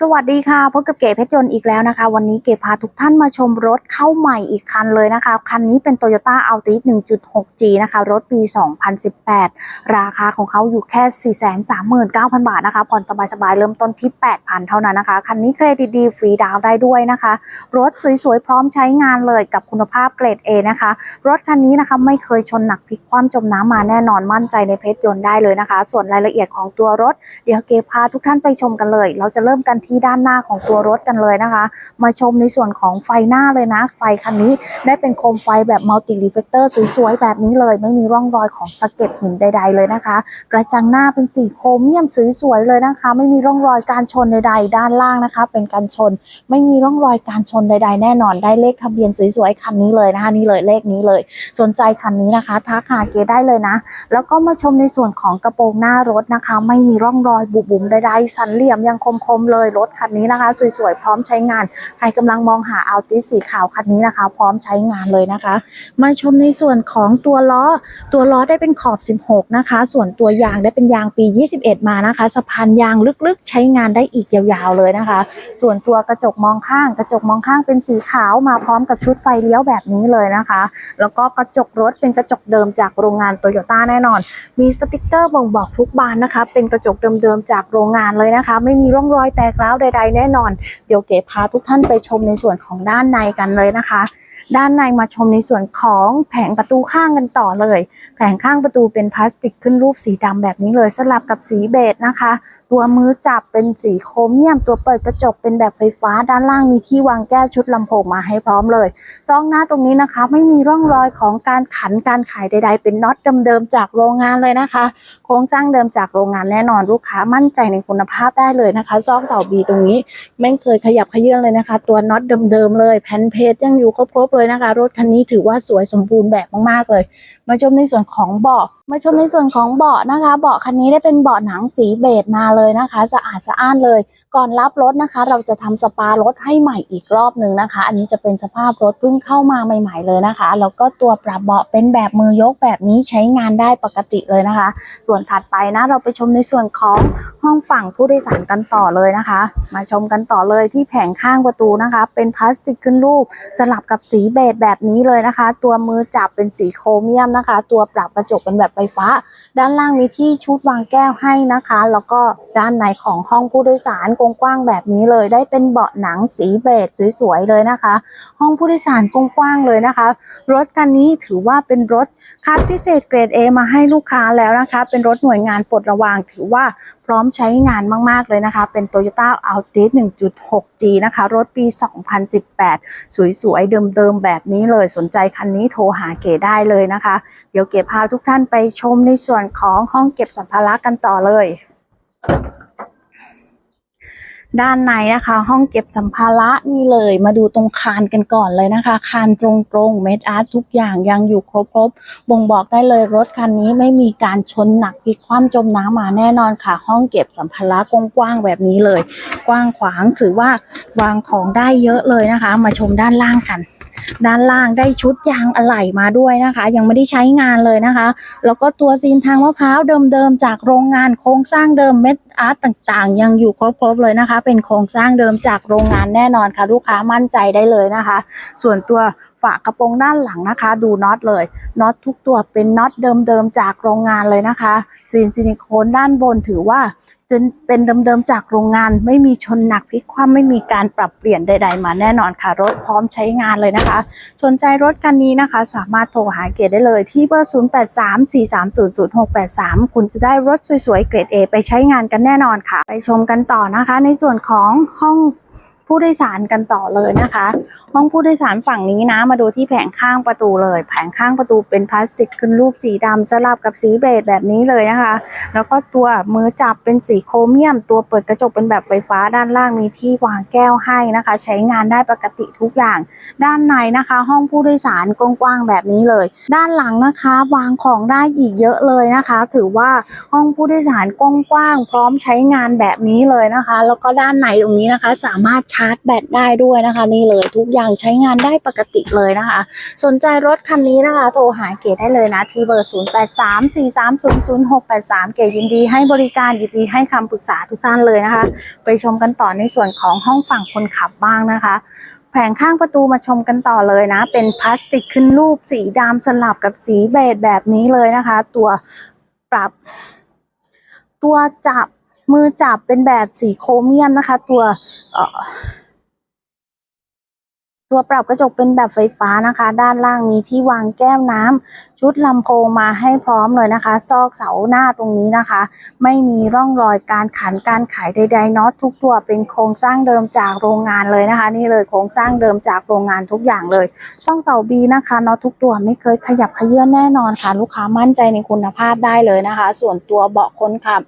สวัสดีค่ะพบกับเก๋เพชรยนต์อีกแล้วนะคะ วันนี้เก๋พาทุกท่านมาชมรถเข้าใหม่อีกคันเลยนะคะ คันนี้เป็น Toyota Altis 1.6G นะคะ รถปี 2018 ราคาของเขาอยู่แค่ 439,000 บาทนะคะ ผ่อนสบายๆ เริ่มต้นที่ 8,000 เท่านั้นนะคะ คันนี้เครดิตดีฟรีดาวน์ได้ด้วยนะคะ รถสวยๆ พร้อมใช้งานเลยกับคุณภาพเกรด A นะคะ รถคันนี้นะคะไม่เคยชนหนักพลิกคว่ำจมน้ำมาแน่นอนมั่นใจในเพชรยนต์ได้เลยนะคะ ส่วนรายละเอียดของตัวรถเดี๋ยวเก๋พาทุกท่านไปชมกันเลย เราจะเริ่มกันที่ด้านหน้าของตัวรถกันเลยนะคะ มาชมในส่วนของไฟหน้าเลยนะ ไฟคันนี้ได้เป็นโคมไฟแบบมัลติรีเฟกเตอร์สวยๆ แบบนี้เลย ไม่มีร่องรอยของสะเก็ดหินใด ๆ เลยนะคะ กระจังหน้าเป็นสีโครเมียมสวยๆเลยนะคะ ไม่มีร่องรอยการชนใดๆ ด้านล่างนะคะ เป็นการชน ไม่มีร่องรอยการชนใด ๆ แน่นอนได้เลขทะเบียนสวยๆคันนี้เลยนะคะนี่เลยเลขนี้เลย สนใจคันนี้นะคะทักหาเกได้เลยนะ แล้วก็มาชมในส่วนของกระโปรงหน้ารถนะคะ ไม่มีร่องรอยบุบบุ๋มใดๆสันเหลี่ยมยังคมๆเลยรถคันนี้นะคะ สวยๆ พร้อมใช้งาน ใครกำลังมองหาอัลติสีขาวคันนี้นะคะ พร้อมใช้งานเลยนะคะ มาชมในส่วนของตัวล้อ ตัวล้อได้เป็นขอบ 16 นะคะ ส่วนตัวยางได้เป็นยางปี 21 มานะคะ สะพานยางลึกๆ ใช้งานได้อีกยาวๆเลยนะคะ ส่วนตัวกระจกมองข้าง กระจกมองข้างเป็นสีขาวมาพร้อมกับชุดไฟเลี้ยวแบบนี้เลยนะคะ แล้วก็กระจกรถเป็นกระจกเดิมจากโรงงานโตโยต้าแน่นอน มีสติกเกอร์บ่งบอกทุกบานนะคะ เป็นกระจกเดิมๆจากโรงงานเลยนะคะ ไม่มีร่องรอยแตกร้าวใด ๆ แน่นอน เดี๋ยวเก๋พาทุกท่านไปชมในส่วนของด้านในกันเลยนะคะ ด้านในมาชมในส่วนของแผงประตูข้างกันต่อเลย แผงข้างประตูเป็นพลาสติกขึ้นรูปสีดำแบบนี้เลย สลับกับสีเบจนะคะ ตัวมือจับเป็นสีโครเมียม ตัวเปิดกระจกเป็นแบบไฟฟ้า ด้านล่างมีที่วางแก้วชุดลำโพงมาให้พร้อมเลยซองหน้าตรงนี้นะคะ ไม่มีร่องรอยของการขันการขายใด ๆ เป็นน็อตเดิมๆจากโรงงานเลยนะคะ โครงสร้างเดิมจากโรงงานแน่นอนลูกค้ามั่นใจในคุณภาพได้เลยนะคะซอกเสาบีตรงนี้ไม่เคยขยับขยื่นเลยนะคะ ตัวน็อตเดิมๆเลยแผ่นเพจยังอยู่ครบเลยนะคะ รถคันนี้ถือว่าสวยสมบูรณ์แบบมากๆเลย มาชมในส่วนของเบาะมาชมในส่วนของเบาะนะคะ เบาะคันนี้ได้เป็นเบาะหนังสีเบจมาเลยนะคะ สะอาดสะอ้านเลย ก่อนรับรถนะคะ เราจะทำสปารถให้ใหม่อีกรอบหนึ่งนะคะ อันนี้จะเป็นสภาพรถเพิ่งเข้ามาใหม่ๆเลยนะคะ แล้วก็ตัวปรับเบาะเป็นแบบมือยกแบบนี้ใช้งานได้ปกติเลยนะคะ ส่วนถัดไปนะเราไปชมในส่วนของห้องฝั่งผู้โดยสารกันต่อเลยนะคะ มาชมกันต่อเลยที่แผงข้างประตูนะคะ เป็นพลาสติกขึ้นรูปสลับกับสีเบจแบบนี้เลยนะคะ ตัวมือจับเป็นสีโครเมียมนะคะ ตัวปรับกระจกเป็นแบบไฟฟ้า ด้านล่างมีที่ชุดวางแก้วให้นะคะ แล้วก็ด้านในของห้องผู้โดยสารกว้างๆแบบนี้เลย ได้เป็นเบาะหนังสีเบจสวยๆเลยนะคะ ห้องผู้โดยสารกว้างๆเลยนะคะ รถคันนี้ถือว่าเป็นรถคัดพิเศษเกรด A มาให้ลูกค้าแล้วนะคะ เป็นรถหน่วยงานปลดระวางถือว่าพร้อมใช้งานมากๆเลยนะคะ เป็น Toyota Altis 1.6G นะคะ รถปี 2018 สวยๆ เดิมๆ แบบนี้เลยสนใจคันนี้โทรหาเก๋ได้เลยนะคะ เดี๋ยวเก๋พาทุกท่านไปชมในส่วนของห้องเก็บสัมภาระกันต่อเลย ด้านในนะคะ ห้องเก็บสัมภาระนี่เลยมาดูตรงคานกันก่อนเลยนะคะ คานตรงๆเมดอาร์ตทุกอย่างยังอยู่ครบๆบ่งบอกได้เลยรถคันนี้ไม่มีการชนหนักพลิกคว่ำจมน้ำมาแน่นอนค่ะ ห้องเก็บสัมภาระกว้างๆแบบนี้เลย กว้างขวางถือว่าวางของได้เยอะเลยนะคะ มาชมด้านล่างกัน ด้านล่างได้ชุดยางอะไหล่มาด้วยนะคะ ยังไม่ได้ใช้งานเลยนะคะ แล้วก็ตัวซีนทางมะพร้าวเดิมๆจากโรงงานโครงสร้างเดิมเม็ดอาร์ตต่างๆ ยังอยู่ครบๆเลยนะคะ เป็นโครงสร้างเดิมจากโรงงานแน่นอนค่ะ ลูกค้ามั่นใจได้เลยนะคะ ส่วนตัว ฝากระโปรงด้านหลังนะคะ ดูน็อตเลยน็อตทุกตัวเป็นน็อตเดิมๆจากโรงงานเลยนะคะซีนซิลิโคนด้านบนถือว่าเป็นเดิมๆจากโรงงาน ไม่มีชนหนักพลิกคว่ำไม่มีการปรับเปลี่ยนใด ๆ มาแน่นอนค่ะ รถพร้อมใช้งานเลยนะคะ สนใจรถคันนี้นะคะ สามารถโทรหาเกดได้เลยที่เบอร์ 0834300683 คุณจะได้รถสวยๆ เกรด A ไปใช้งานกันแน่นอนค่ะ ไปชมกันต่อนะคะ ในส่วนของห้อง ผู้โดยสารกันต่อเลยนะคะ ห้องผู้โดยสารฝั่งนี้นะ มาดูที่แผงข้างประตูเลย แผงข้างประตูเป็นพลาสติกขึ้นรูปสีดำสลับกับสีเบจแบบนี้เลยนะคะ แล้วก็ตัวมือจับเป็นสีโครเมียม ตัวเปิดกระจกเป็นแบบไฟฟ้าด้านล่างมีที่วางแก้วให้นะคะ ใช้งานได้ปกติทุกอย่าง ด้านในนะคะ ห้องผู้โดยสารกว้างๆแบบนี้เลย ด้านหลังนะคะ วางของได้อีกเยอะเลยนะคะ ถือว่าห้องผู้โดยสารกว้างๆพร้อมใช้งานแบบนี้เลยนะคะ แล้วก็ด้านในตรงนี้นะคะ สามารถชาร์จแบตได้ด้วยนะคะ นี่เลยทุกอย่างใช้งานได้ปกติเลยนะคะ สนใจรถคันนี้นะคะ โทรหาเกดได้เลยนะ ที่เบอร์ 0 8 3 4 3 0 0 6 8 3 เกดยินดีให้บริการยินดีให้คำปรึกษาทุกท่านเลยนะคะ ไปชมกันต่อในส่วนของห้องฝั่งคนขับบ้างนะคะแผงข้างประตูมาชมกันต่อเลยนะ เป็นพลาสติกขึ้นรูปสีดำสลับกับสีเบจแบบนี้เลยนะคะ ตัวปรับ ตัวจับ มือจับเป็นแบบสีโครเมียมนะคะ ตัวตัวปรับกระจกเป็นแบบไฟฟ้านะคะ ด้านล่างมีที่วางแก้วน้ำชุดลำโพงมาให้พร้อมเลยนะคะ ซอกเสาหน้าตรงนี้นะคะ ไม่มีร่องรอยการขันการขายใดๆน็อตทุกตัวเป็นโครงสร้างเดิมจากโรงงานเลยนะคะ นี่เลยโครงสร้างเดิมจากโรงงานทุกอย่างเลยช่องเสาบีนะคะน็อตทุกตัวไม่เคยขยับขยื่นแน่นอนค่ะ ลูกค้ามั่นใจในคุณภาพได้เลยนะคะ ส่วนตัวเบาะคนขับ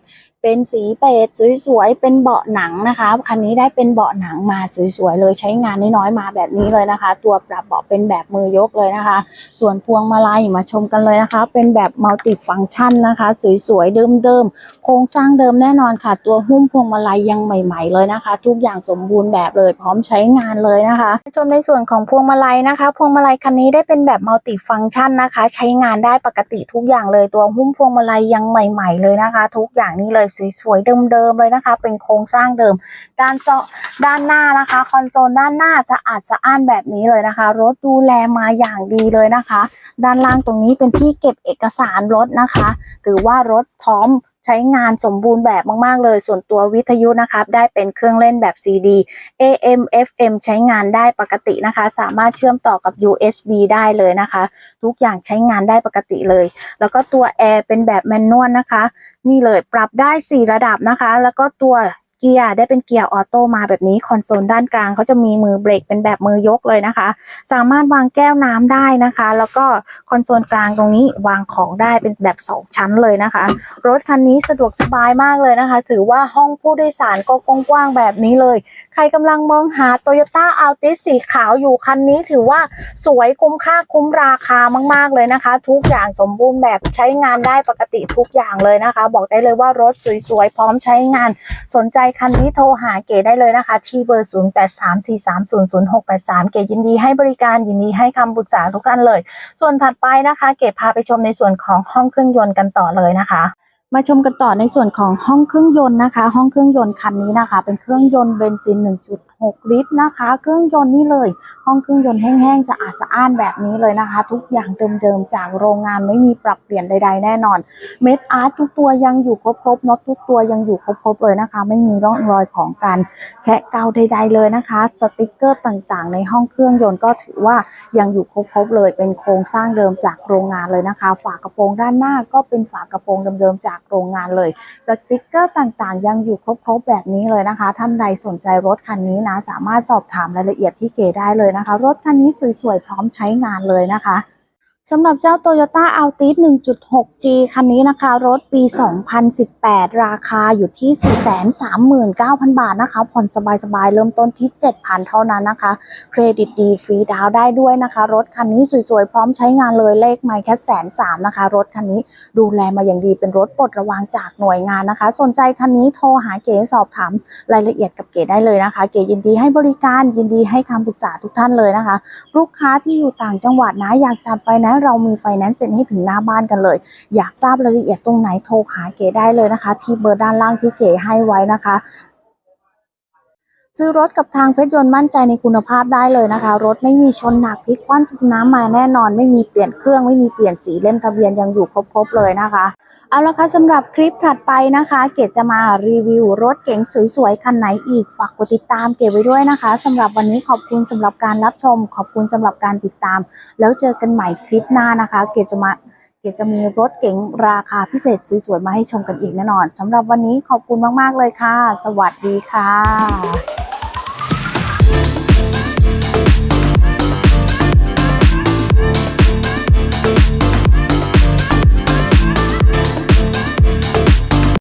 เป็นสีเบจสวยๆ เป็นเบาะหนังนะคะ คันนี้ได้เป็นเบาะหนังมาสวยๆเลยใช้งานน้อยๆมาแบบนี้เลยนะคะ ตัวปรับเบาะเป็นแบบมือยกเลยนะคะ ส่วนพวงมาลัยมาชมกันเลยนะคะ เป็นแบบมัลติฟังก์ชันนะคะ สวยๆเดิมๆโครงสร้างเดิมแน่นอนค่ะ ตัวหุ้มพวงมาลัยยังใหม่ ๆ เลยนะคะ ทุกอย่างสมบูรณ์แบบเลยพร้อมใช้งานเลยนะคะชมในส่วนของพวงมาลัยนะคะ พวงมาลัยคันนี้ได้เป็นแบบมัลติฟังก์ชันนะคะ ใช้งานได้ปกติทุกอย่างเลยตัวหุ้มพวงมาลัยยังใหม่ ๆ เลยนะคะ ทุกอย่างนี้เลยสวยๆเดิมๆเลยนะคะ เป็นโครงสร้างเดิม ด้านโซด้านหน้านะคะคอนโซลด้านหน้าสะอาดสะอ้านแบบนี้เลยนะคะ รถดูแลมาอย่างดีเลยนะคะ ด้านล่างตรงนี้เป็นที่เก็บเอกสารรถนะคะถือว่ารถพร้อมใช้งานสมบูรณ์แบบมาก ๆ เลย ส่วนตัววิทยุนะคะได้เป็นเครื่องเล่นแบบ CD AM FM ใช้งานได้ปกตินะคะ สามารถเชื่อมต่อกับ USB ได้เลยนะคะ ทุกอย่างใช้งานได้ปกติเลย แล้วก็ตัวแอร์เป็นแบบแมนนวลนะคะ นี่เลยปรับได้ 4 ระดับนะคะ แล้วก็ตัว เกียร์ได้เป็นเกียร์ออโต้มาแบบนี้คอนโซลด้านกลางเขาจะมีมือเบรกเป็นแบบมือยกเลยนะคะ สามารถวางแก้วน้ำได้นะคะ แล้วก็คอนโซลกลางตรงนี้วางของได้เป็นแบบ 2 ชั้นเลยนะคะ รถคันนี้สะดวกสบายมากเลยนะคะ ถือว่าห้องผู้โดยสารก็กว้างๆแบบนี้เลย ใครกำลังมองหา Toyota Altis สีขาวอยู่คันนี้ถือว่าสวยคุ้มค่าคุ้มราคามากๆเลยนะคะ ทุกอย่างสมบูรณ์แบบใช้งานได้ปกติทุกอย่างเลยนะคะ บอกได้เลยว่ารถสวยๆพร้อมใช้งานสนใจคันนี้โทรหาเก๋ได้เลยนะคะ ที่เบอร์ 0834300683 เก๋ยินดีให้บริการยินดีให้คำปรึกษาทุกท่านเลย ส่วนถัดไปนะคะ เก๋พาไปชมในส่วนของห้องเครื่องยนต์กันต่อเลยนะคะมาชมกันต่อในส่วนของห้องเครื่องยนต์นะคะ ห้องเครื่องยนต์คันนี้นะคะ เป็นเครื่องยนต์เบนซิน1.6 ลิตรนะคะ เครื่องยนต์นี่เลย ห้องเครื่องยนต์แห้งๆสะอาดสะอ้านแบบนี้เลยนะคะ ทุกอย่างเดิมๆจากโรงงานไม่มีปรับเปลี่ยนใด ๆ แน่นอน เม็ดอาร์ตทุกตัวยังอยู่ครบๆน็อตทุกตัวยังอยู่ครบๆเลยนะคะ ไม่มีร่องรอยของการแคะเกาใด ๆ เลยนะคะ สติกเกอร์ต่างๆ ในห้องเครื่องยนต์ก็ถือว่ายังอยู่ครบๆเลยเป็นโครงสร้างเดิมจากโรงงานเลยนะคะ ฝากระโปรงด้านหน้าก็เป็นฝากระโปรงเดิมๆจากโรงงานเลยสติกเกอร์ต่างๆ ยังอยู่ครบๆแบบนี้เลยนะคะ ท่านใดสนใจรถคันนี้นะ สามารถสอบถามรายละเอียดที่เก๋ได้เลยนะคะ รถคันนี้สวยๆ พร้อมใช้งานเลยนะคะ สำหรับเจ้า Toyota Altis 1.6G คันนี้นะคะ รถปี 2018 ราคาอยู่ที่ 439,000 บาทนะคะ ผ่อนสบายๆ เริ่มต้นที่ 7,000 เท่านั้นนะคะ เครดิตดีฟรีดาวน์ได้ด้วยนะคะ รถคันนี้สวยๆ พร้อมใช้งานเลยเลขไม่แค่แสนสามนะคะ รถคันนี้ดูแลมาอย่างดีเป็นรถปลดระวางจากหน่วยงานนะคะ สนใจคันนี้โทรหาเก๋สอบถามรายละเอียดกับเก๋ได้เลยนะคะ เก๋ยินดีให้บริการยินดีให้คำปรึกษาทุกท่านเลยนะคะ ลูกค้าที่อยู่ต่างจังหวัดนะอยากจัดไฟแนนซ์เรามีไฟแนนซ์เซ็นให้ถึงหน้าบ้านกันเลย อยากทราบรายละเอียดตรงไหนโทรหาเก๋ได้เลยนะคะ ที่เบอร์ด้านล่างที่เก๋ให้ไว้นะคะ ซื้อรถกับทางเพชรยนต์มั่นใจในคุณภาพได้เลยนะคะ รถไม่มีชนหนักพลิกคว่ำทุกน้ำมาแน่นอน ไม่มีเปลี่ยนเครื่องไม่มีเปลี่ยนสีเล่มทะเบียนยังอยู่ครบๆเลยนะคะ เอาละค่ะสำหรับคลิปถัดไปนะคะ เกดจะมารีวิวรถเก๋งสวยๆคันไหนอีกฝากกดติดตามเกดไว้ด้วยนะคะสำหรับวันนี้ขอบคุณสำหรับการรับชม ขอบคุณสำหรับการติดตาม แล้วเจอกันใหม่คลิปหน้านะคะ เกดจะมาเกดจะมีรถเก๋งราคาพิเศษสวยๆมาให้ชมกันอีกแน่นอนสำหรับวันนี้ขอบคุณมากๆเลยค่ะ สวัสดีค่ะ